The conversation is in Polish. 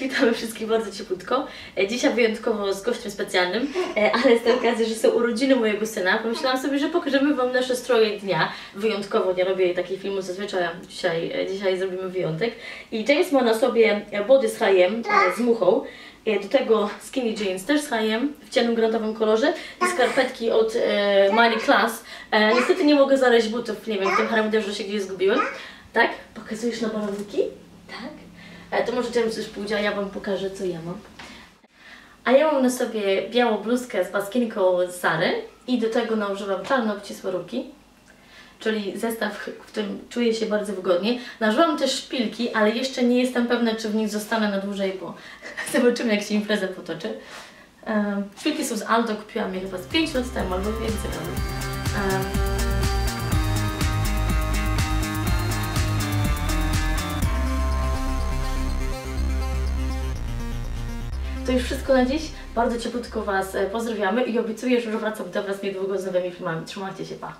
witamy wszystkich bardzo ciepłutko. E, Dzisiaj wyjątkowo z gościem specjalnym, e, ale z tej okazji, że są urodziny mojego syna, pomyślałam sobie, że pokażemy Wam nasze stroje dnia. Wyjątkowo, nie robię takich filmów zazwyczaj, dzisiaj, e, dzisiaj zrobimy wyjątek. I James ma na sobie body z e, z muchą. Do tego skinny jeans też z H&M w ciemnym granatowym kolorze i skarpetki od e, Miley Class. E, niestety nie mogę znaleźć butów, nie wiem, w tym haremderze się gdzieś zgubiłem. Tak? Pokazujesz na baloniki? E, to może James już pójdzie, a ja Wam pokażę, co ja mam. A ja mam na sobie białą bluzkę z baskinką z Sary i do tego nałożyłam czarne obcisłe ruki, czyli zestaw, w którym czuję się bardzo wygodnie. Nałożyłam też szpilki, ale jeszcze nie jestem pewna, czy w nich zostanę na dłużej, bo zobaczymy, jak się impreza potoczy. Um, szpilki są z Aldo, kupiłam je chyba z 5 lat temu albo więcej nawet. To już wszystko na dziś. Bardzo ciepłutko Was e, pozdrawiamy i obiecuję, że wracam do Was niedługo z nowymi filmami. Trzymajcie się, pa!